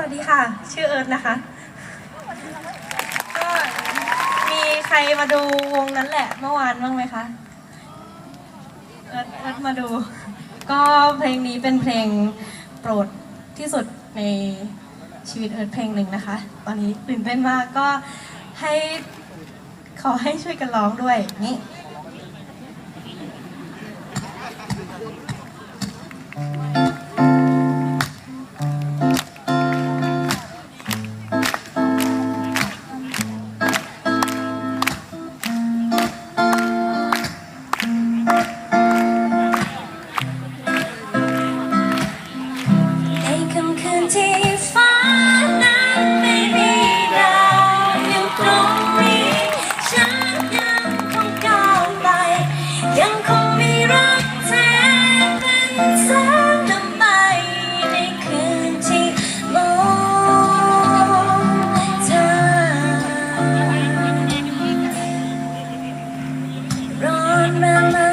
วัสดีค่ะ ชื่อเอิร์ธนะคะ ก็มีใครมาดูวงนั้นแหละ เมื่อวานบ้างไหมคะ เอิร์ธเอิร์ธมาดู ก็เพลงนี้เป็นเพลงโปรดที่สุดในชีวิตเอิร์ธเพลงหนึ่งนะคะ ตอนนี้ตื่นเต้นมากก็ให้ขอให้ช่วยกันร้องด้วยนี่ na na na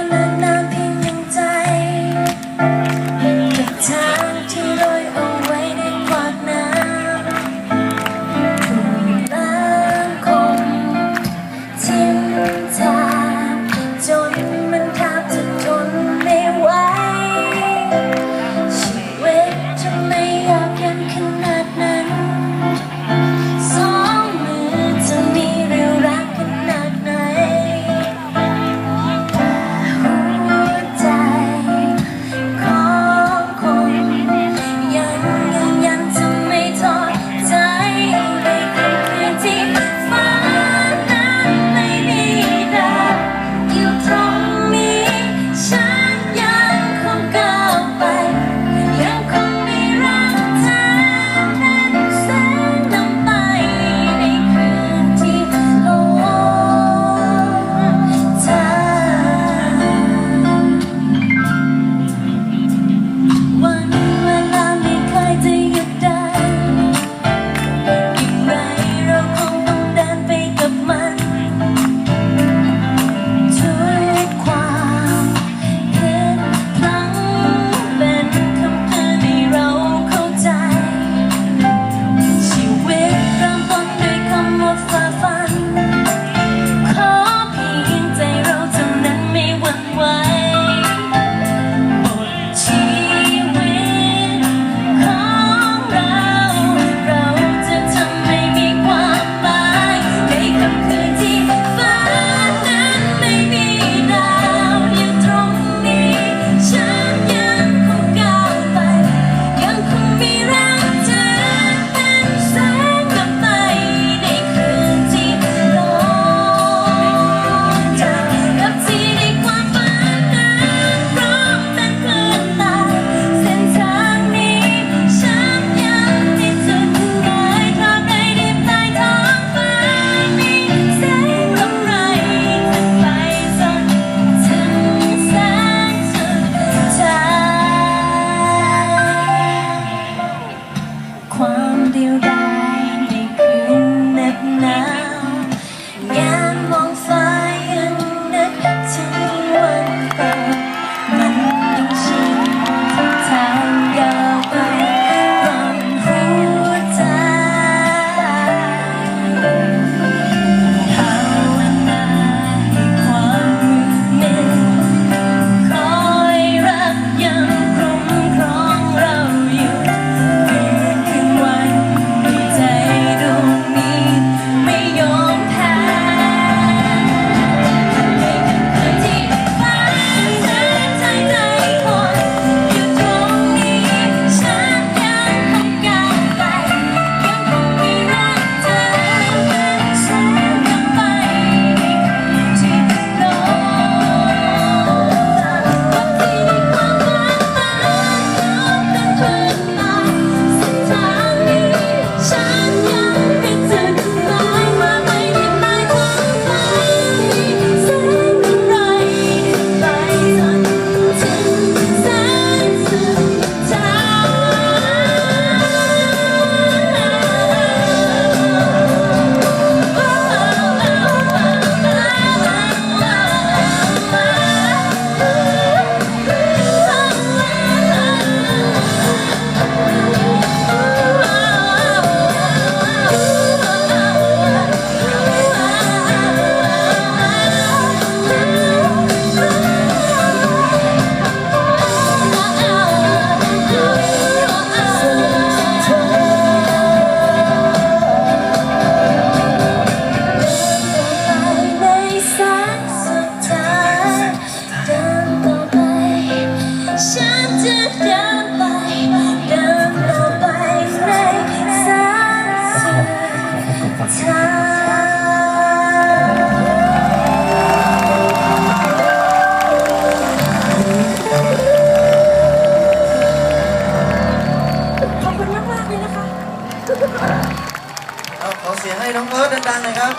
งให้น้องเอิร์ธดังๆหน่อยครับ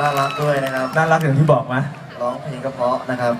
น่ารักด้วยนะครับ น่ารักอย่างที่บอกไหมร้องเพลงก็เพราะนะครับ